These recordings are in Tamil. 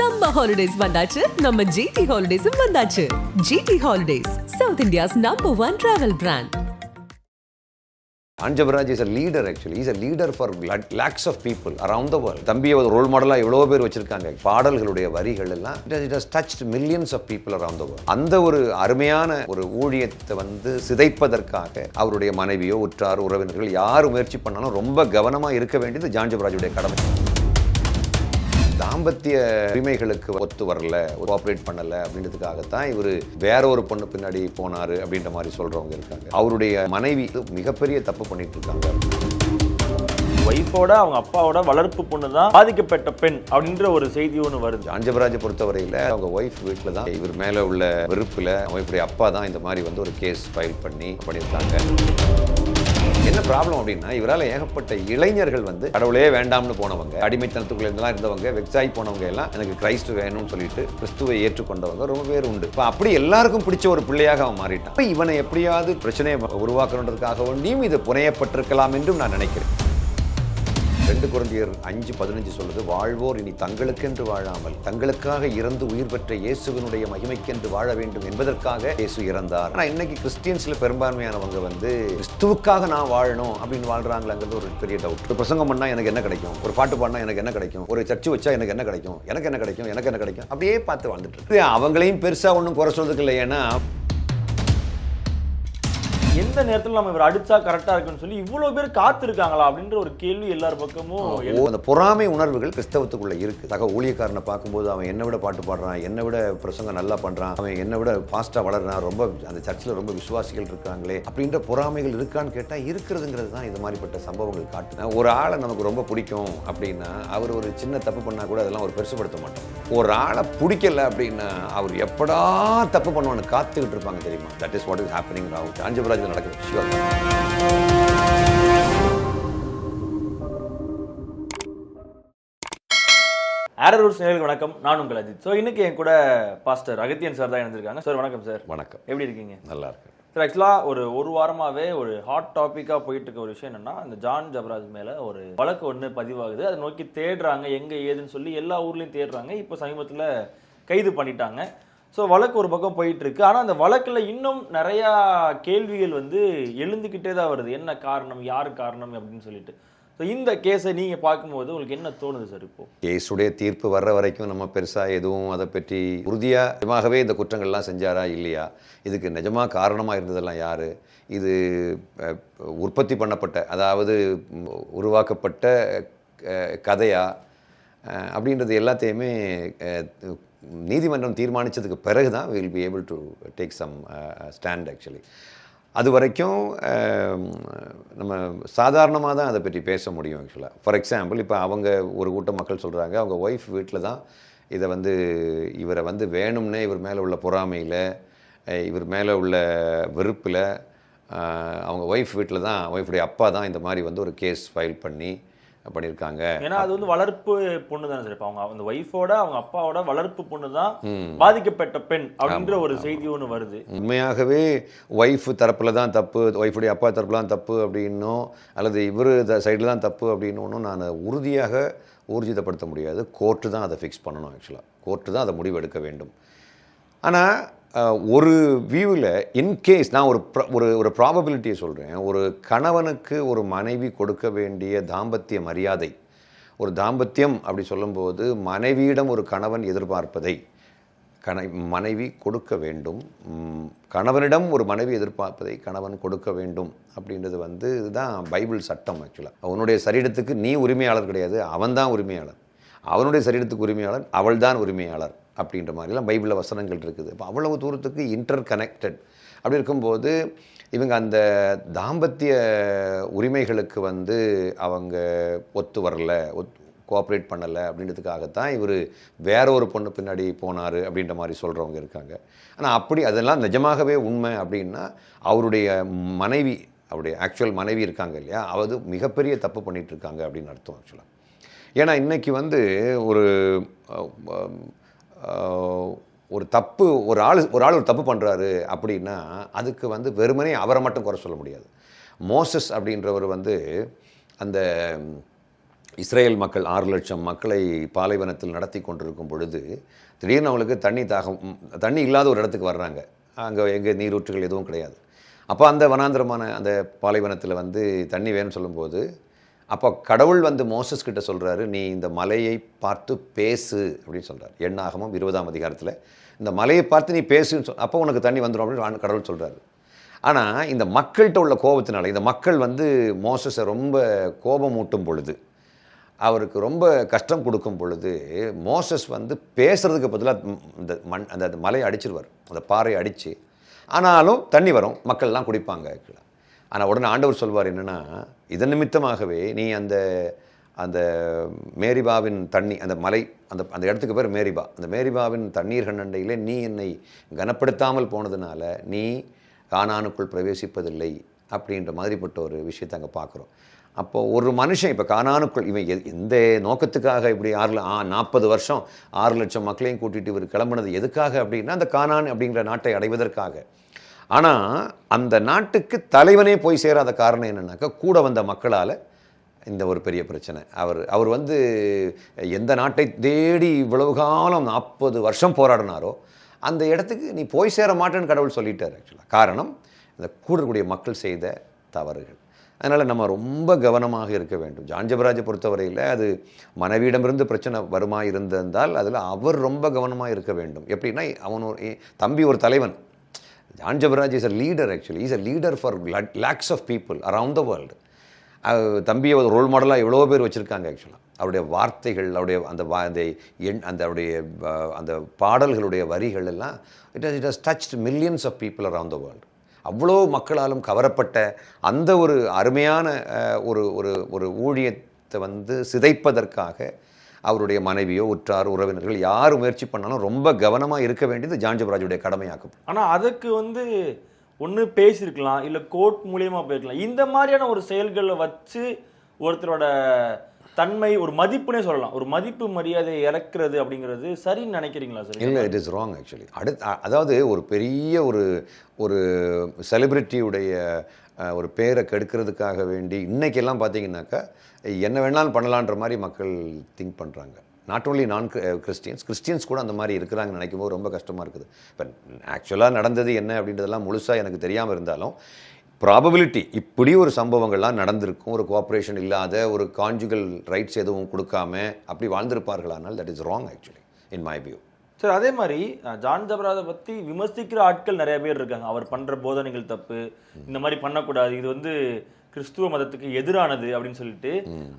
சம்மர் ஹாலிடேஸ் வந்தாச்சு. நம்ம ஜிடி ஹாலிடேஸும் வந்தாச்சு. GT holidays south India's number one travel brand அஞ்சபராஜ் is a leader actually is a leader for lakhs of people around the world தம்பியை ஒரு ரோல் மாடலாக எவ்வளோ பேர் வச்சிருக்காங்க. பாடல்களுடைய வரிகள் எல்லாம் it has touched millions of people around the world அந்த ஒரு அருமையான ஒரு ஊழியத்தை வந்து சிதைப்பதற்காக அவருடைய மனைவியோ உற்றார் உறவினர்கள் யார் முயற்சி பண்ணாலும் ரொம்ப கவனமாக இருக்க வேண்டியது ஜான்ஜபராஜுடைய கடமை. தாம்பத்திய உரிமைகளுக்கு ஒத்து வரல கோஆப்ரேட் பண்ணல அப்படின்றதுக்காகத்தான் இவர் வேற ஒரு பொண்ணு பின்னாடி போனாரு அப்படின்ற மாதிரி சொல்றவங்க இருக்காங்க. அவருடைய மனைவி மிகப்பெரிய தப்பு பண்ணிட்டு இருக்காங்க. ஒய்ஃபோட அவங்க அப்பாவோட வளர்ப்பு பொண்ணு தான் பாதிக்கப்பட்ட பெண் அப்படின்ற ஒரு செய்தி ஒன்று வருது. அஞ்சபராஜை பொறுத்தவரையில் அவங்க ஒய்ஃப் வீட்டில் தான் இவர் மேலே உள்ள வெறுப்பில் ஒய்ஃபுடைய அப்பா தான் இந்த மாதிரி வந்து ஒரு கேஸ் ஃபைல் பண்ணி பண்ணியிருக்காங்க. என்ன ப்ராப்ளம் அப்படின்னா இவரால் ஏகப்பட்ட இளைஞர்கள் வந்து கடவுளே வேண்டாம்னு போனவங்க அடிமைத்தனத்துக்குள்ள இருந்தெல்லாம் இருந்தவங்க வெக்ஸாய் போனவங்க எல்லாம் எனக்கு கிரைஸ்ட் வேணும்னு சொல்லிட்டு கிறிஸ்துவை ஏற்றுக்கொண்டவங்க ரொம்ப பேர் உண்டு. இப்போ அப்படி எல்லாருக்கும் பிடிச்ச ஒரு பிள்ளையாக அவன் மாறிட்டான். இவனை எப்படியாவது பிரச்சனையை உருவாக்கணுன்றதுக்காகவும் வேண்டியும் இது புனையப்பட்டிருக்கலாம் என்றும் நான் நினைக்கிறேன். ரெண்டு குழந்தையர் அஞ்சு பதினஞ்சு சொல்லுது வாழ்வோர் இனி தங்களுக்கென்று வாழாமல் தங்களுக்காக இறந்து உயிர் பெற்ற இயேசுவினுடைய மகிமைக்கென்று வாழ வேண்டும் என்பதற்காக இயேசு இறந்தார். ஆனால் இன்னைக்கு கிறிஸ்டியன்ஸ்ல பெரும்பான்மையானவங்க வந்து கிறிஸ்துவுக்காக நான் வாழணும் அப்படின்னு வாழ்றாங்களாங்கிறது ஒரு பெரிய டவுட் ஒரு பிரசங்கம் பண்ணா எனக்கு என்ன கிடைக்கும்? ஒரு பாட்டு பாடினா எனக்கு என்ன கிடைக்கும்? ஒரு சர்ச்சு வச்சா எனக்கு என்ன கிடைக்கும்? எனக்கு என்ன கிடைக்கும்? எனக்கு என்ன கிடைக்கும்? அப்படியே பார்த்து வாழ்ந்துட்டு அவங்களையும் பெருசா ஒன்றும் குறை சொல்றதுக்கு இல்லை ஏன்னா எந்த நேரத்தில் நம்ம இவர் அடிச்சா கரெக்டா இருக்குன்னு சொல்லி இவ்வளவு பேர் காத்திருக்காங்களா அப்படின்ற ஒரு கேள்வி எல்லார் பக்கமும் அந்த பொறாமை உணர்வுகள் கிறிஸ்தவத்துக்குள்ள இருக்கு. சக ஊழியக்காரனை பார்க்கும்போது அவன் என்னை விட பாட்டு பாடுறான் என்னை விட பிரசங்கம் நல்லா பண்றான் அவன் என்னை விட ஃபாஸ்டா வளர்றான் ரொம்ப அந்த சர்ச்சில் ரொம்ப விசுவாசிகள் இருக்காங்களே அப்படின்ற பொறாமைகள் இருக்கான்னு கேட்டா இருக்கிறதுங்கிறது தான் இது மாதிரிப்பட்ட சம்பவங்கள் காட்டு ஒரு ஆளை நமக்கு ரொம்ப பிடிக்கும் அப்படின்னா அவர் ஒரு சின்ன தப்பு பண்ணா கூட அதெல்லாம் ஒரு பெருசுப்படுத்த மாட்டோம் ஒரு ஆளை பிடிக்கல அப்படின்னா அவர் எப்படா தப்பு பண்ணுவான்னு காத்துக்கிட்டு இருப்பாங்க தெரியுமா? That is what is happening Rao காஞ்சிபராஜில் நடக்குது? Sure. ஆரர் ரூட்ஸ் நேர்களுக்கு வணக்கம். நான் உங்கள் அஜித். ஸோ இன்னைக்கு என் கூட பாஸ்டர் அகத்தியன் சார் தான் இருந்திருக்காங்க சார் வணக்கம் சார் வணக்கம். எப்படி இருக்கீங்க? நல்லா இருக்கு சார் ஆக்சுவலாக ஒரு ஒரு வாரமாவே ஒரு ஹாட் டாப்பிக்காக போயிட்டு இருக்க ஒரு விஷயம் என்னன்னா இந்த ஜான் ஜபராஜ் மேல ஒரு வழக்கு ஒன்று பதிவாகுது. அதை நோக்கி தேடுறாங்க எங்க ஏதுன்னு சொல்லி எல்லா ஊர்லயும் தேடுறாங்க. இப்போ சமீபத்தில் கைது பண்ணிட்டாங்க. ஸோ வழக்கு ஒரு பக்கம் போயிட்டு இருக்கு ஆனால் அந்த வழக்கில் இன்னும் நிறையா கேள்விகள் வந்து எழுந்துக்கிட்டே தான் வருது. என்ன காரணம்? யார் காரணம்? அப்படின்னு சொல்லிட்டு. ஸோ இந்த கேஸை நீங்கள் பார்க்கும்போது உங்களுக்கு என்ன தோணுது சார் இப்போ? கேஸுடைய தீர்ப்பு வர்ற வரைக்கும் நம்ம பெருசாக எதுவும் அதை பற்றி உறுதியாக நிஜமாகவே இந்த குற்றங்கள்லாம் செஞ்சாரா இல்லையா? இதுக்கு நிஜமாக காரணமாக இருந்ததெல்லாம் யார்? இது உற்பத்தி பண்ணப்பட்ட அதாவது உருவாக்கப்பட்ட கதையா? அப்படின்றது எல்லாத்தையுமே நீதிமன்றம் தீர்மானித்ததுக்கு பிறகு தான் will be able to take some stand uh, actually uh, அது வரைக்கும் um, நம்ம சாதாரணமாக தான் அதை பற்றி பேச முடியும் ஆக்சுவலாக ஃபார் எக்ஸாம்பிள் இப்போ அவங்க ஒரு கூட்ட மக்கள் சொல்கிறாங்க அவங்க ஒய்ஃப் வீட்டில் தான் இதை வந்து இவரை வந்து வேணும்னே இவர் மேலே உள்ள பொறாமையில் இவர் மேலே உள்ள வெறுப்பில் அவங்க ஒய்ஃப் வீட்டில் தான் ஒய்ஃபுடைய அப்பா தான் இந்த மாதிரி வந்து ஒரு கேஸ் ஃபைல் பண்ணி பண்ணியிருக்காங்க ஏன்னா அது வந்து வளர்ப்பு பொண்ணு தானே சார். இப்போ அவங்க அந்த ஒய்ஃபோட அவங்க அப்பாவோட வளர்ப்பு பொண்ணு தான் பாதிக்கப்பட்ட பெண் அப்படின்ற ஒரு செய்தி ஒன்று வருது. உண்மையாகவே ஒய்ஃப் தரப்பில் தான் தப்பு ஒய்ஃபுடைய அப்பா தரப்பில் தான் தப்பு அப்படின்னும் அல்லது இவர் சைடில் தான் தப்பு அப்படின்னும் நான் உறுதியாக ஊர்ஜிதப்படுத்த முடியாது. கோர்ட்டு தான் அதை ஃபிக்ஸ் பண்ணணும் ஆக்சுவலாக கோர்ட்டு தான் அதை முடிவு எடுக்க வேண்டும். ஆனால் ஒரு வியூவில் இன்கேஸ் நான் ஒரு ஒரு ஒரு ப்ராபபிலிட்டியை சொல்கிறேன் ஒரு கணவனுக்கு ஒரு மனைவி கொடுக்க வேண்டிய தாம்பத்திய மரியாதை. ஒரு தாம்பத்தியம் அப்படி சொல்லும்போது மனைவியிடம் ஒரு கணவன் எதிர்பார்ப்பதை கண மனைவி கொடுக்க வேண்டும். கணவனிடம் ஒரு மனைவி எதிர்பார்ப்பதை கணவன் கொடுக்க வேண்டும் அப்படின்றது வந்து இதுதான் பைபிள் சட்டம் ஆக்சுவலாக அவனுடைய சரீரத்துக்கு நீ உரிமையாளர் கிடையாது அவன்தான் உரிமையாளர். அவனுடைய சரீரத்துக்கு உரிமையாளர் அவள்தான் உரிமையாளர். அப்படின்ற மாதிரிலாம் பைபிளில் வசனங்கள் இருக்குது. இப்போ அவ்வளவு தூரத்துக்கு இன்டர் கனெக்டட் அப்படி இருக்கும்போது இவங்க அந்த தாம்பத்திய உரிமைகளுக்கு வந்து அவங்க ஒத்து வரல ஒத் கோஆப்ரேட் பண்ணலை அப்படின்றதுக்காகத்தான் இவர் வேற ஒரு பொண்ணு பின்னாடி போனார் அப்படின்ற மாதிரி சொல்கிறவங்க இருக்காங்க. ஆனால் அப்படி அதெல்லாம் நிஜமாகவே உண்மை அப்படின்னா அவருடைய மனைவி அவருடைய ஆக்சுவல் மனைவி இருக்காங்க இல்லையா? அவது மிகப்பெரிய தப்பு பண்ணிகிட்ருக்காங்க இருக்காங்க அப்படின்னு அர்த்தம் ஆக்சுவலாக ஏன்னா இன்றைக்கி வந்து ஒரு ஒரு தப்பு ஒரு ஆள் ஒரு ஆள் ஒரு தப்பு பண்ணுறாரு அப்படின்னா அதுக்கு வந்து வெறுமனே அவரை மட்டும் குறை சொல்ல முடியாது. மோசஸ் அப்படின்றவர் வந்து அந்த இஸ்ரேல் மக்கள் ஆறு லட்சம் மக்களை பாலைவனத்தில் நடத்தி கொண்டிருக்கும் பொழுது திடீர்னு அவங்களுக்கு தண்ணி தாகம் தண்ணி இல்லாத ஒரு இடத்துக்கு வர்றாங்க. அங்கே எங்கே நீரூற்றுகள் எதுவும் கிடையாது. அப்போ அந்த வனாந்திரமான அந்த பாலைவனத்தில் வந்து தண்ணி வேணும்னு சொல்லும்போது அப்போ கடவுள் வந்து மோசஸ் கிட்ட சொல்கிறாரு நீ இந்த மலையை பார்த்து பேசு அப்படின்னு சொல்கிறார் எண்ணாகமும் இருபதாம் அதிகாரத்தில் இந்த மலையை பார்த்து நீ பேசுன்னு சொல் அப்போ உனக்கு தண்ணி வந்துடும் அப்படின்னு கடவுள் சொல்கிறாரு ஆனால் இந்த மக்கள்கிட்ட உள்ள கோபத்தினால இந்த மக்கள் வந்து மோசஸை ரொம்ப கோபம் ஊட்டும் பொழுது அவருக்கு ரொம்ப கஷ்டம் கொடுக்கும் பொழுது மோசஸ் வந்து பேசுறதுக்கு பதிலாக இந்த மண் அந்த மலையை அடிச்சிருவார். அந்த பாறையை அடித்து ஆனாலும் தண்ணி வரும் மக்கள்லாம் குடிப்பாங்க கீழே. ஆனால் உடனே ஆண்டவர் சொல்வார் என்னென்னா இதன் நிமித்தமாகவே நீ அந்த அந்த மேரிபாவின் தண்ணி அந்த மலை அந்த அந்த இடத்துக்கு பேர் மேரிபா. அந்த மேரிபாவின் தண்ணீர் கண்ணண்டையிலே நீ என்னை கனப்படுத்தாமல் போனதுனால நீ காணானுக்குள் பிரவேசிப்பதில்லை அப்படின்ற மாதிரிப்பட்ட ஒரு விஷயத்தை அங்கே பார்க்குறோம். அப்போ ஒரு மனுஷன் இப்போ காணானுக்குள் இவன் எ- எந்த நோக்கத்துக்காக இப்படி ஆறு ஆ நாற்பது வருஷம் ஆறு லட்சம் மக்களையும் கூட்டிட்டு இவர் கிளம்புனது எதுக்காக அப்படின்னா அந்த காணான் அப்படிங்கிற நாட்டை அடைவதற்காக. ஆனால் அந்த நாட்டுக்கு தலைவனே போய் சேராத காரணம் என்னென்னாக்கா கூட வந்த மக்களால் இந்த ஒரு பெரிய பிரச்சனை. அவர் அவர் வந்து எந்த நாட்டை தேடி இவ்வளவு காலம் நாற்பது வருஷம் போராடினாரோ அந்த இடத்துக்கு நீ போய் சேர மாட்டேன்னு கடவுள் சொல்லிட்டார் ஆக்சுவலாக காரணம் இந்த கூடக்கூடிய மக்கள் செய்த தவறுகள். அதனால் நம்ம ரொம்ப கவனமாக இருக்க வேண்டும். ஜான்ஜபராஜை பொறுத்தவரையில் அது மனைவியிடமிருந்து பிரச்சனை வருமா இருந்திருந்தால் அதில் அவர் ரொம்ப கவனமாக இருக்க வேண்டும். எப்படின்னா அவன் ஒரு தம்பி ஒரு தலைவன். John Jabaraj is a leader actually is a leader for lakhs of people around the world தம்பியை ஒரு ரோல் மாடலாக எவ்வளோ பேர் வச்சுருக்காங்க ஆக்சுவலாக அவருடைய வார்த்தைகள் அவருடைய அந்த வா அந்த எண் அந்த அவருடைய அந்த பாடல்களுடைய வரிகள் எல்லாம் it has it has touched millions of people around the world அவ்வளோ மக்களாலும் கவரப்பட்ட அந்த ஒரு அருமையான ஒரு ஒரு ஒரு ஊழியத்தை வந்து சிதைப்பதற்காக அவருடைய மனைவியோ உற்றார் உறவினர்கள் யார் முயற்சி பண்ணாலும் ரொம்ப கவனமாக இருக்க வேண்டியது ஜான்ஜபராஜுடைய கடமையாக்கும் ஆனால் அதுக்கு வந்து ஒன்று பேசியிருக்கலாம் இல்லை கோர்ட் மூலியமாக போயிருக்கலாம். இந்த மாதிரியான ஒரு செயல்களை வச்சு ஒருத்தரோட தன்மை ஒரு மதிப்புனே சொல்லலாம். ஒரு மதிப்பு மரியாதை இழக்கிறது அப்படிங்கிறது சரின்னு நினைக்கிறீங்களா சார்? இல்லை இட் இஸ் ராங் ஆக்சுவலி அடுத்த அதாவது ஒரு பெரிய ஒரு ஒரு செலிபிரிட்டியுடைய ஒரு பேரை கெடுக்கிறதுக்காக வேண்டி இன்னைக்கெல்லாம் பார்த்தீங்கன்னாக்கா என்ன வேணாலும் பண்ணலான்ற மாதிரி மக்கள் திங்க் பண்ணுறாங்க not only non Christians Christians கூட அந்த மாதிரி இருக்கிறாங்கன்னு நினைக்கும் போது ரொம்ப கஷ்டமாக இருக்குது. இப்போ ஆக்சுவலாக நடந்தது என்ன அப்படின்றதெல்லாம் முழுசாக எனக்கு தெரியாமல் இருந்தாலும் ப்ராபபிலிட்டி இப்படி ஒரு சம்பவங்கள்லாம் நடந்திருக்கும். ஒரு கோஆப்ரேஷன் இல்லாத ஒரு கான்ஜுகல் ரைட்ஸ் எதுவும் கொடுக்காம அப்படி வாழ்ந்திருப்பார்களானால் that is wrong actually in my view sir அதே மாதிரி ஜான் ஜபராதை பத்தி விமர்சிக்கிற ஆட்கள் நிறைய பேர் இருக்காங்க. அவர் பண்ற போதனைகள் தப்பு இந்த மாதிரி பண்ணக்கூடாது இது வந்து கிறிஸ்துவ மதத்துக்கு எதிரானது அப்படின்னு சொல்லிட்டு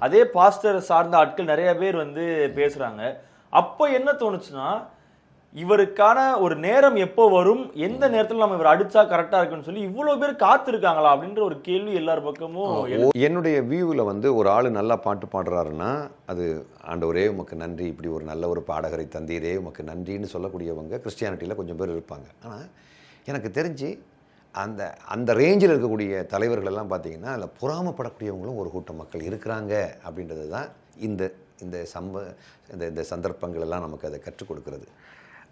அதே பாஸ்டர் சார்ந்த ஆட்கள் நிறைய பேர் வந்து பேசுறாங்க. அப்போ என்ன தோணுச்சுன்னா இவருக்கான ஒரு நேரம் எப்போ வரும்? எந்த நேரத்துல நம்ம இவர் அடிச்சா கரெக்டா இருக்குன்னு சொல்லி இவ்வளவு பேர் காத்திருக்காங்களா அப்படின்ற ஒரு கேள்வி எல்லார் பக்கமும் என்னுடைய வியூவில் வந்து ஒரு ஆள் நல்லா பாட்டு பாடுறாருன்னா அது ஆண்டவரே உமக்கு நன்றி. இப்படி ஒரு நல்ல ஒரு பாடகரை தந்தீரே உமக்கு நன்றின்னு சொல்லக்கூடியவங்க கிறிஸ்டியானிட்டியில் கொஞ்சம் பேர் இருப்பாங்க. ஆனால் எனக்கு தெரிஞ்சு அந்த அந்த ரேஞ்சில் இருக்கக்கூடிய தலைவர்கள் எல்லாம் பார்த்தீங்கன்னா அதில் பொறாமப்படக்கூடியவங்களும் ஒரு கூட்டம் மக்கள் இருக்கிறாங்க அப்படின்றது தான் இந்த இந்த சம்ப இந்த இந்த சந்தர்ப்பங்கள் எல்லாம் நமக்கு அதை கற்றுக் கொடுக்கிறது.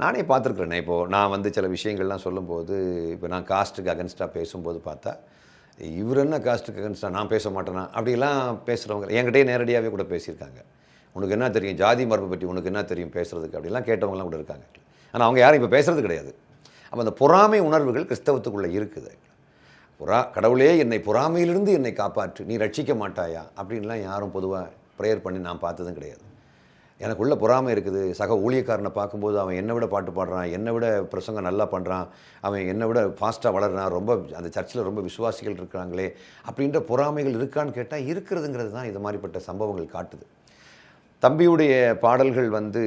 நானே பார்த்துருக்குறேனே. இப்போது நான் வந்து சில விஷயங்கள்லாம் சொல்லும்போது இப்போ நான் காஸ்ட்டுக்கு அகென்ஸ்டாக பேசும்போது பார்த்தா இவர் என்ன காஸ்ட்டுக்கு அகென்ஸ்டாக நான் பேச மாட்டேனா? அப்படிலாம் பேசுகிறவங்க என்கிட்டயே நேரடியாகவே கூட பேசியிருக்காங்க. உனக்கு என்ன தெரியும் ஜாதி மரபு பற்றி உனக்கு என்ன தெரியும் பேசுகிறதுக்கு அப்படிலாம் கேட்டவங்கலாம் கூட இருக்காங்க. ஆனால் அவங்க யாரும் இப்போ பேசுறது கிடையாது. அப்போ அந்த பொறாமை உணர்வுகள் கிறிஸ்தவத்துக்குள்ளே இருக்குது. புறா கடவுளே என்னை பொறாமையிலிருந்து என்னை காப்பாற்று நீ ரட்சிக்க மாட்டாயா? அப்படின்லாம் யாரும் பொதுவாக ப்ரேயர் பண்ணி நான் பார்த்ததும் கிடையாது. எனக்குள்ளே பொறாமை இருக்குது. சக ஊழியக்காரனை பார்க்கும்போது அவன் என்னை விட பாட்டு பாடுறான் என்னை விட பிரசங்கம் நல்லா பண்ணுறான் அவன் என்னை விட ஃபாஸ்ட்டாக வளர்றான் ரொம்ப அந்த சர்ச்சில் ரொம்ப விசுவாசிகள் இருக்கிறாங்களே அப்படின்ற பொறாமைகள் இருக்கான்னு கேட்டால் இருக்கிறதுங்கிறது தான் இது மாதிரிப்பட்ட சம்பவங்கள் காட்டுது. தம்பியுடைய பாடல்கள் வந்து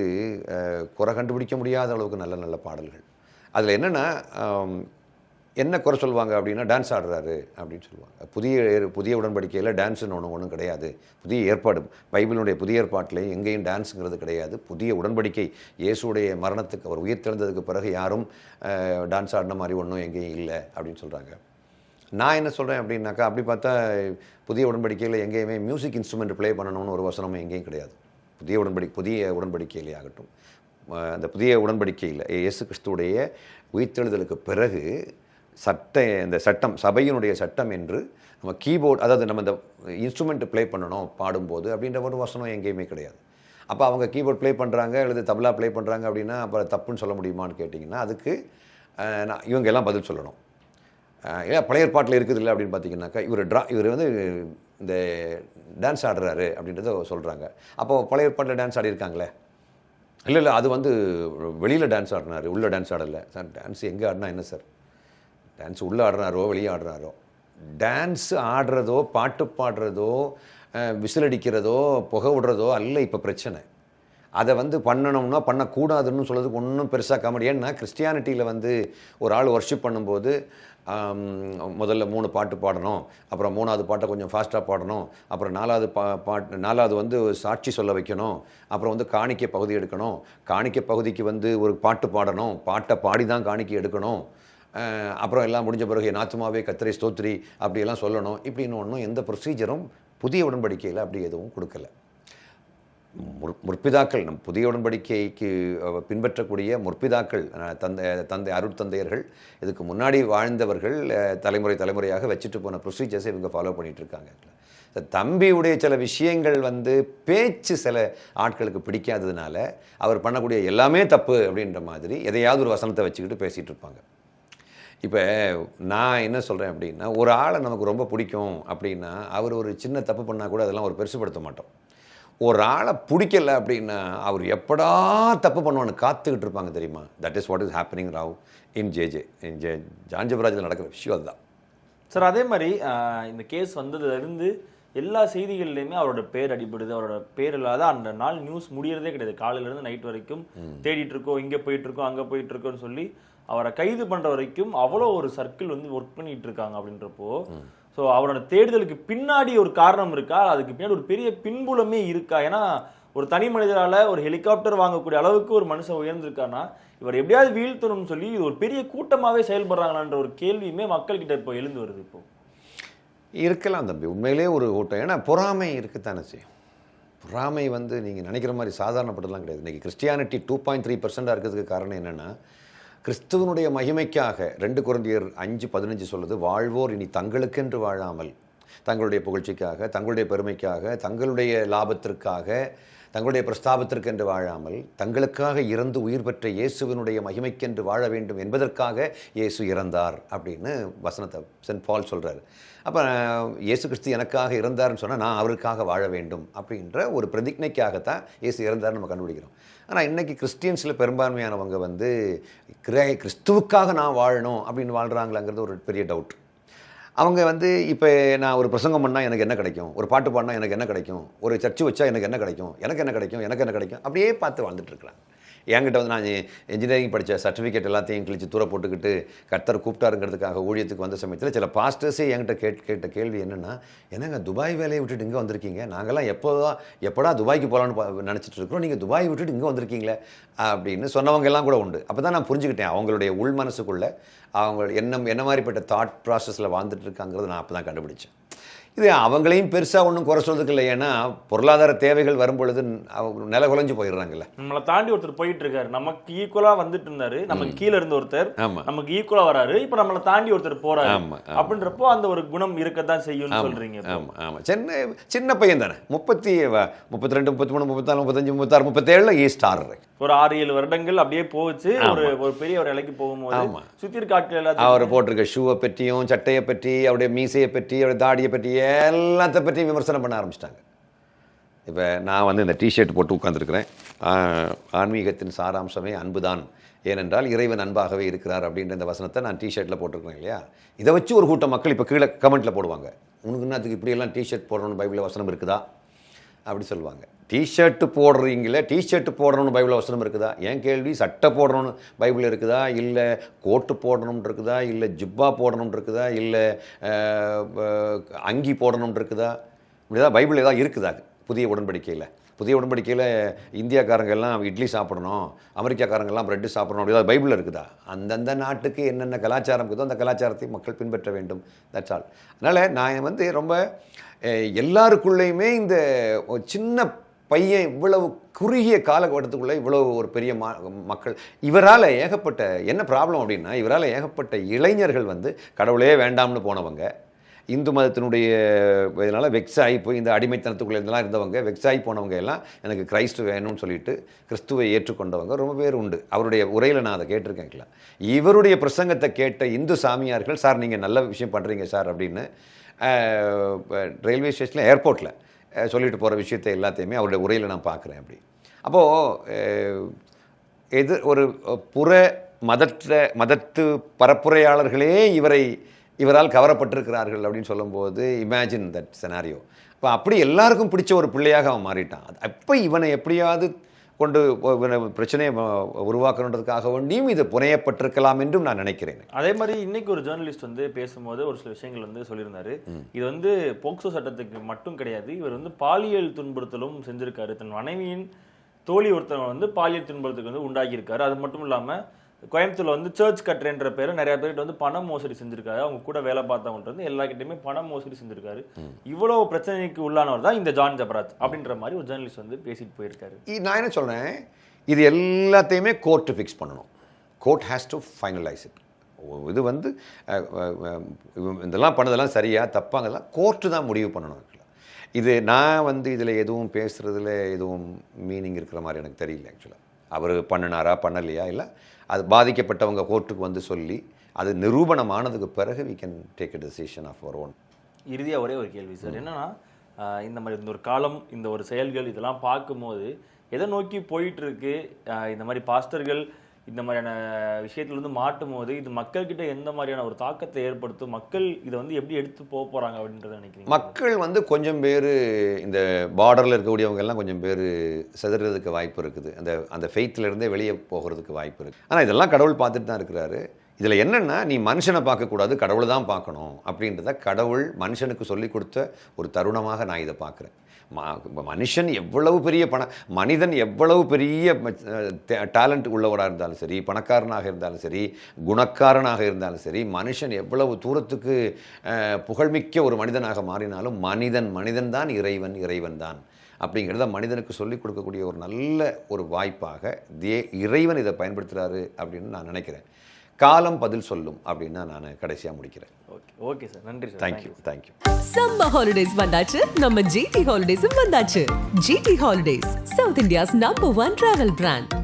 குறை கண்டுபிடிக்க முடியாத அளவுக்கு நல்ல நல்ல பாடல்கள். அதில் என்னென்னா என்ன குறை சொல்லுவாங்க அப்படின்னா டான்ஸ் ஆடுறாரு அப்படின்னு சொல்லுவாங்க. புதிய புதிய உடன்படிக்கையில் டான்ஸுன்னு ஒன்று ஒன்றும் கிடையாது. புதிய ஏற்பாடு பைபிளுடைய புதிய ஏற்பாட்டிலையும் எங்கேயும் டான்ஸுங்கிறது கிடையாது. புதிய உடன்படிக்கை இயேசுடைய மரணத்துக்கு அவர் உயிர் திறந்ததுக்கு பிறகு யாரும் டான்ஸ் ஆடின மாதிரி ஒன்றும் எங்கேயும் இல்லை அப்படின்னு சொல்கிறாங்க நான் என்ன சொல்கிறேன் அப்படின்னாக்கா அப்படி பார்த்தா புதிய உடன்படிக்கையில் எங்கேயுமே மியூசிக் இன்ஸ்ட்ருமெண்ட் ப்ளே பண்ணணும்னு ஒரு வசனமும் எங்கேயும் கிடையாது. புதிய உடன்படி புதிய உடன்படிக்கையிலே ஆகட்டும். அந்த புதிய உடன்படிக்கையில் இயேசு கிறிஸ்துடைய உயிர்த்தெழுதலுக்கு பிறகு சட்ட இந்த சட்டம் சபையினுடைய சட்டம் என்று நம்ம கீபோர்ட் அதாவது நம்ம இந்த இன்ஸ்ட்ருமெண்ட் ப்ளே பண்ணணும் பாடும்போது அப்படின்ற ஒரு வசனம் எங்கேயுமே கிடையாது. அப்போ அவங்க கீபோர்ட் ப்ளே பண்ணுறாங்க அல்லது தபலா ப்ளே பண்ணுறாங்க அப்படின்னா அப்புறம் தப்புன்னு சொல்ல முடியுமான்னு கேட்டிங்கன்னா அதுக்கு நான் இவங்க எல்லாம் பதில் சொல்லணும். ஏன்னா ஏன் பழைய பாட்டில் இருக்குது இல்லை அப்படின்னு பார்த்தீங்கன்னாக்கா இவர் ட்ரா இவர் வந்து இந்த டான்ஸ் ஆடுறாரு அப்படின்றத சொல்கிறாங்க அப்போ பழைய பாட்டில் டான்ஸ் ஆடிருக்காங்களே இல்லை இல்லை அது வந்து வெளியில் டான்ஸ் ஆடினார் உள்ளே டான்ஸ் ஆடலை. சார் டான்ஸ் எங்கே ஆடினா என்ன சார்? டான்ஸ் உள்ளே ஆடுறாரோ வெளியே ஆடுறாரோ? டான்ஸ் ஆடுறதோ பாட்டு பாடுறதோ விசில் அடிக்கிறதோ புகை விடுறதோ அல்ல இப்போ பிரச்சனை. அதை வந்து பண்ணணும்னா பண்ணக்கூடாதுன்னு சொல்கிறதுக்கு ஒன்றும் பெருசாக காமெடி ஏன்னா கிறிஸ்டியானிட்டியில் வந்து ஒரு ஆள் ஒர்ஷிப் பண்ணும்போது முதல்ல மூணு பாட்டு பாடணும் அப்புறம் மூணாவது பாட்டை கொஞ்சம் ஃபாஸ்ட்டாக பாடணும் அப்புறம் நாலாவது பா பாட்டு நாலாவது வந்து சாட்சி சொல்ல வைக்கணும் அப்புறம் வந்து காணிக்கை பகுதி எடுக்கணும். காணிக்கை பகுதிக்கு வந்து ஒரு பாட்டு பாடணும் பாட்டை பாடி தான் காணிக்கை எடுக்கணும். அப்புறம் எல்லாம் முடிஞ்ச பிறகு நாத்துமாவே கத்திரை ஸ்தோத்ரி அப்படியெல்லாம் சொல்லணும். இப்படின்னு ஒன்றும் எந்த ப்ரொசீஜரும் புதிய உடன்படிக்கையில் அப்படி எதுவும் கொடுக்கல. முற் முற்பிதாக்கள் நம் புதிய உடன்படிக்கைக்கு பின்பற்றக்கூடிய முற்பிதாக்கள் தந்தை தந்தை அருட்தந்தையர்கள் இதுக்கு முன்னாடி வாழ்ந்தவர்கள் தலைமுறை தலைமுறையாக வச்சுட்டு போன ப்ரொசீஜர்ஸை இவங்க ஃபாலோ பண்ணிகிட்டு இருக்காங்க தம்பியுடைய சில விஷயங்கள் வந்து பேச்சு சில ஆட்களுக்கு பிடிக்காததுனால அவர் பண்ணக்கூடிய எல்லாமே தப்பு அப்படின்ற மாதிரி எதையாவது ஒரு வசனத்தை வச்சுக்கிட்டு பேசிகிட்டு இருப்பாங்க இப்போ நான் என்ன சொல்கிறேன் அப்படின்னா ஒரு ஆளை நமக்கு ரொம்ப பிடிக்கும் அப்படின்னா அவர் ஒரு சின்ன தப்பு பண்ணால் கூட அதெல்லாம் ஒரு பெருசுப்படுத்த மாட்டோம். ஒரு ஆளை பிடிக்கல அப்படின்னா அவர் எப்படா தப்பு பண்ணுவான்னு காத்துக்கிட்டு இருப்பாங்க தெரியுமா? That is what is happening Rao in JJ in J ஜான்ஜபராஜில் நடக்கிற விஷயம் அதுதான். சார் அதே மாதிரி இந்த கேஸ் வந்ததுலேருந்து எல்லா செய்திகள்லையுமே அவரோட பேர் அடிபடுது அவரோட பேர் இல்லாத அந்த நாள் நியூஸ் முடியறதே கிடையாது. காலையில இருந்து நைட் வரைக்கும் தேடிட்டு இருக்கோம் இங்க போயிட்டு இருக்கோம் அங்க போயிட்டு இருக்கோம்னு சொல்லி அவரை கைது பண்ற வரைக்கும் அவ்வளோ ஒரு சர்க்கிள் வந்து ஒர்க் பண்ணிட்டு இருக்காங்க அப்படின்றப்போ ஸோ அவரோட தேடுதலுக்கு பின்னாடி ஒரு காரணம் இருக்கா? அதுக்கு பின்னாடி ஒரு பெரிய பின்புலமே இருக்கா? ஏன்னா ஒரு தனி மனிதரால ஒரு ஹெலிகாப்டர் வாங்கக்கூடிய அளவுக்கு ஒரு மனுஷன் உயர்ந்திருக்கானா இவர் எப்படியாவது வீழ்த்தணும்னு சொல்லி இது ஒரு பெரிய கூட்டமாவே செயல்படுறாங்களான்ற ஒரு கேள்வியுமே மக்கள்கிட்ட இப்போ எழுந்து வருது இப்போ. இருக்கலாம் தம்பி. உண்மையிலே ஒரு ஓட்டம். ஏன்னா பொறாமை இருக்குத்தானே செய்யும். பொறாமை வந்து நீங்கள் நினைக்கிற மாதிரி சாதாரணப்பட்டதெல்லாம் கிடையாது. இன்றைக்கி கிறிஸ்டியானிட்டி டூ பாயிண்ட் த்ரீ பர்சென்டாக இருக்கிறதுக்கு காரணம் என்னென்னா கிறிஸ்துவனுடைய மகிமைக்காக ரெண்டு குழந்தையர் அஞ்சு பதினஞ்சு சொல்லுது வாழ்வோர் இனி தங்களுக்கென்று வாழாமல் தங்களுடைய புகழ்ச்சிக்காக தங்களுடைய பெருமைக்காக தங்களுடைய லாபத்திற்காக தங்களுடைய பிரஸ்தாபத்திற்கு என்று வாழாமல் தங்களுக்காக இறந்து உயிர் பெற்ற இயேசுவினுடைய மகிமைக்கென்று வாழ வேண்டும் என்பதற்காக இயேசு இறந்தார் அப்படின்னு வசனத்தை சென்ட் பால் சொல்கிறார் அப்போ இயேசு கிறிஸ்து எனக்காக இறந்தார்னு சொன்னால் நான் அவருக்காக வாழ வேண்டும் அப்படின்ற ஒரு பிரதிஜைக்காகத்தான் இயேசு இறந்தார்னு நம்ம கண்டுபிடிக்கிறோம். ஆனால் இன்றைக்கி கிறிஸ்டியன்ஸில் பெரும்பான்மையானவங்க வந்து கிரே- கிறிஸ்துவுக்காக நான் வாழணும் அப்படின்னு வாழ்கிறாங்களாங்கிறது ஒரு பெரிய டவுட் அவங்க வந்து இப்போ நான் ஒரு பிரசங்கம் பண்ணால் எனக்கு என்ன கிடைக்கும்? ஒரு பாட்டு பாடினா எனக்கு என்ன கிடைக்கும்? ஒரு சர்ச்சு வச்சா எனக்கு என்ன கிடைக்கும்? எனக்கு என்ன கிடைக்கும்? எனக்கு என்ன கிடைக்கும்? அப்படியே பார்த்து வாழ்ந்துட்டுருக்குறாங்க என்கிட்ட வந்து நான் இன்ஜினியரிங் படித்த சர்டிஃபிகேட் எல்லாத்தையும் கிழிச்சு தூர போட்டுக்கிட்டு கர்த்தர் கூப்பிட்டாருங்கிறதுக்காக ஊழியத்துக்கு வந்த சமயத்தில் சில பாஸ்டர்ஸே என்கிட்ட கேட் கேட்ட கேள்வி என்னென்னா என்னங்க துபாய் வேலையை விட்டுட்டு இங்கே வந்திருக்கீங்க? நாங்கள்லாம் எப்போதான் எப்படா துபாய்க்கு போகலான்னு நினச்சிட்டு இருக்கிறோம். நீங்கள் துபாய் விட்டுட்டு இங்கே வந்திருக்கீங்களே? அப்படின்னு சொன்னவங்க எல்லாம் கூட உண்டு. அப்போ தான் நான் புரிஞ்சுக்கிட்டேன். அவங்களுடைய உள் மனசுக்குள்ளே அவங்க என்ன என்ன மாதிரிப்பட்ட தாட் ப்ராசஸில் வாழ்ந்துட்டு இருக்காங்கிறது நான் அப்போ தான் கண்டுபிடிச்சேன். இது அவங்களையும் பெருசாக ஒன்றும் குறை சொல்றதுக்கு இல்லை. ஏன்னா பொருளாதார தேவைகள் வரும் பொழுது அவங்க நில குலைஞ்சு போயிடுறாங்கல்ல. நம்மளை தாண்டி ஒருத்தர் போயிட்டு இருக்காரு நமக்கு ஈக்குவலா வந்துட்டு இருந்தாரு. நமக்கு கீழ இருந்த ஒருத்தர் நமக்கு ஈக்குவலா வராரு. இப்போ நம்மளை தாண்டி ஒருத்தர் போறாரு. அப்படின்றப்போ அந்த ஒரு குணம் இருக்கத்தான் செய்யும்னு சொல்றீங்க. ஆமாம் ஆமாம் சின்ன சின்ன பையன் தானே. முப்பத்தி முப்பத்தி ரெண்டு முப்பத்தி மூணு முப்பத்தாலு முப்பத்தஞ்சு முப்பத்தாறு முப்பத்தேழில் ஈ ஸ்டார் ஒரு ஆறு ஏழு வருடங்கள் அப்படியே போச்சு. ஒரு ஒரு பெரிய ஒரு இலைக்கு போகும்போது. சுத்தி இருக்க ஆட்கள் எல்லாத்தையும் அவர் போட்டிருக்க ஷூவை பற்றியும் சட்டையை பற்றி அவருடைய மீசையை பற்றி அவருடைய தாடியை பற்றி எல்லாத்த பற்றியும் விமர்சனம் பண்ண ஆரம்பிச்சிட்டாங்க. இப்போ நான் வந்து இந்த டிஷர்ட் போட்டு உட்காந்துருக்கிறேன் ஆன்மீகத்தின் சாராம்சமே அன்புதான். ஏனென்றால் இறைவன் அன்பாகவே இருக்கிறார் அப்படின்ற இந்த வசனத்தை நான் டிஷர்ட்டில் போட்டிருக்கிறேன் இல்லையா? இதை வச்சு ஒரு கூட்டம் மக்கள் இப்போ கீழே கமெண்ட்டில் போடுவாங்க. உனக்கு என்னத்துக்கு இப்படியெல்லாம் டிஷர்ட் போடணும்னு பைபிளில் வசனம் இருக்குதா? அப்படி சொல்லுவாங்க. டிஷர்ட்டு போடுறீங்களே டிஷர்ட்டு போடணும்னு பைபிள் வசனம் இருக்குதா? என் கேள்வி? சட்டை போடணும்னு பைபிள் இருக்குதா? இல்லை கோட்டு போடணும்னு இருக்குதா? இல்லை ஜிப்பா போடணும்னு இருக்குதா? இல்லை அங்கி போடணும்னு இருக்குதா? இப்படிதான் பைபிள் ஏதாவது இருக்குதா? புதிய உடன்படிக்கையில். புதிய உடன்படிக்கையில் இந்தியாக்காரங்க எல்லாம் இட்லி சாப்பிடணும் அமெரிக்காக்காரங்கெல்லாம் ப்ரெட்டு சாப்பிடணும் அப்படி ஏதாவது பைபிளில் இருக்குதா? அந்தந்த நாட்டுக்கு என்னென்ன கலாச்சாரம் இருக்குதோ அந்த கலாச்சாரத்தை மக்கள் பின்பற்ற வேண்டும். தட்ஸ் ஆல் அதனால் நான் வந்து ரொம்ப எல்லாருக்குள்ளேயுமே இந்த சின்ன பையன் இவ்வளவு குறுகிய காலகட்டத்துக்குள்ள இவ்வளவு ஒரு பெரிய மக்கள். இவரால் ஏகப்பட்ட என்ன ப்ராப்ளம் அப்படின்னா இவரால் ஏகப்பட்ட இளைஞர்கள் வந்து கடவுளே வேண்டாம்னு போனவங்க இந்து மதத்தினுடைய இதனால் வெக்ஸ் ஆகி போய் இந்த அடிமைத்தனத்துக்குள்ளே இதெல்லாம் இருந்தவங்க வெக்ஸ் ஆகி போனவங்க எல்லாம் எனக்கு கிரைஸ்ட் வேணும்னு சொல்லிட்டு கிறிஸ்துவை ஏற்றுக்கொண்டவங்க ரொம்ப பேர் உண்டு. அவருடைய உரையில் நான் அதை கேட்டிருக்கேன் இவருடைய பிரசங்கத்தை கேட்ட இந்து சாமியார்கள் சார் நீங்கள் நல்ல விஷயம் பண்ணுறீங்க சார் அப்படின்னு ரயில்வே ஸ்டேஷனில் ஏர்போர்ட்டில் சொல்லிட்டு போகிற விஷயத்தை எல்லாத்தையுமே அவருடைய உரையில் நான் பார்க்குறேன் அப்படி. அப்போது எது ஒரு புற மதத்த மதத்து பரப்புரையாளர்களே இவரை இவரால் கவரப்பட்டிருக்கிறார்கள் அப்படின்னு சொல்லும்போது இமேஜின் தட் செனாரியோ இப்போ அப்படி எல்லாருக்கும் பிடிச்ச ஒரு பிள்ளையாக அவன் மாறிட்டான். அப்போ இவனை எப்படியாவது கொண்டு பிரச்சனையை உருவாக்கணுன்றதுக்காக வேண்டியும் இது புனையப்பட்டிருக்கலாம் என்றும் நான் நினைக்கிறேன். அதே மாதிரி இன்னைக்கு ஒரு ஜேர்னலிஸ்ட் வந்து பேசும்போது ஒரு சில விஷயங்கள் வந்து சொல்லியிருந்தாரு. இது வந்து போக்சோ சட்டத்துக்கு மட்டும் கிடையாது. இவர் வந்து பாலியல் துன்புறுத்தலும் செஞ்சிருக்காரு. தன் மனைவியின் தோழி ஒருத்தவங்க வந்து பாலியல் துன்புறுத்தலுக்கு வந்து உண்டாக்கியிருக்காரு அது மட்டும் இல்லாம கோயம்புத்தூர்ல வந்து சர்ச் கட்டுறேன்ற பேரை நிறைய பேர்கிட்ட வந்து பண மோசடி செஞ்சிருக்காரு. அவங்க கூட வேலை பார்த்தவங்க வந்து எல்லா கிட்டயுமே பண மோசடி செஞ்சிருக்காரு. இவ்வளவு பிரச்சனைக்கு உள்ளானவர் தான் இந்த ஜான் ஜபராஜ் அப்படின்ற மாதிரி ஒரு ஜேர்னலிஸ்ட் வந்து பேசிட்டு போயிருக்காரு. நான் என்ன சொல்கிறேன் இது எல்லாத்தையுமே கோர்ட்டு ஃபிக்ஸ் பண்ணணும். Court has to finalize it இது வந்து இதெல்லாம் பண்ணதெல்லாம் சரியா தப்பாங்கலாம் கோர்ட்டு தான் முடிவு பண்ணணும். இது நான் வந்து இதில் எதுவும் பேசுகிறதுல எதுவும் மீனிங் இருக்கிற மாதிரி எனக்கு தெரியல ஆக்சுவலாக அவர் பண்ணினாரா பண்ணலையா? இல்லை அது பாதிக்கப்பட்டவங்க கோர்ட்டுக்கு வந்து சொல்லி அது நிரூபணமானதுக்கு பிறகு we can take a decision of our own. இறுதியா ஒரே ஒரு கேள்வி சார் என்னன்னா இந்த மாதிரி இந்த ஒரு காலம் இந்த ஒரு செயல்கள் இதெல்லாம் பார்க்கும்போது எதை நோக்கி போயிட்டு இருக்கு? ஆஹ் இந்த மாதிரி பாஸ்டர்கள் இந்த மாதிரியான விஷயத்துல இருந்து மாட்டும் போது இது மக்கள்கிட்ட எந்த மாதிரியான ஒரு தாக்கத்தை ஏற்படுத்தும்? மக்கள் இதை வந்து எப்படி எடுத்து போக போறாங்க அப்படின்றத நினைக்கிறீங்க? மக்கள் வந்து கொஞ்சம் பேர் இந்த பார்டரில் இருக்கக்கூடியவங்க எல்லாம் கொஞ்சம் பேர் செதறதுக்கு வாய்ப்பு இருக்குது. அந்த அந்த faithல இருந்தே வெளியே போகிறதுக்கு வாய்ப்பு இருக்குது ஆனால் இதெல்லாம் கடவுள் பார்த்துட்டு தான் இருக்கிறாரு. இதில் என்னென்னா நீ மனுஷனை பார்க்கக்கூடாது கடவுளை தான் பார்க்கணும் அப்படின்றத கடவுள் மனுஷனுக்கு சொல்லி கொடுத்த ஒரு தருணமாக நான் இதை பார்க்குறேன். மனுஷன் எவ்வளவு பெரிய பண மனிதன் எவ்வளவு பெரிய டேலண்ட் உள்ளவராக இருந்தாலும் சரி பணக்காரனாக இருந்தாலும் சரி குணக்காரனாக இருந்தாலும் சரி மனுஷன் எவ்வளவு தூரத்துக்கு புகழ்மிக்க ஒரு மனிதனாக மாறினாலும் மனிதன் மனிதன் தான் இறைவன் இறைவன் தான். அப்படிங்கிறத மனிதனுக்கு சொல்லிக் கொடுக்கக்கூடிய ஒரு நல்ல ஒரு வாய்ப்பாக தே இறைவன் இதை பயன்படுத்துகிறாரு அப்படின்னு நான் நினைக்கிறேன். காலம் பதில் சொல்லும் அப்படின்னு நான் கடைசியாக முடிக்கிறேன். Okay okay sir. நன்றி sir. Thank you thank you summer holidays வந்தாச்சு. நம்ம ஜிடி ஹாலிடேஸும் வந்தாச்சு. GT Holidays South India's number one travel brand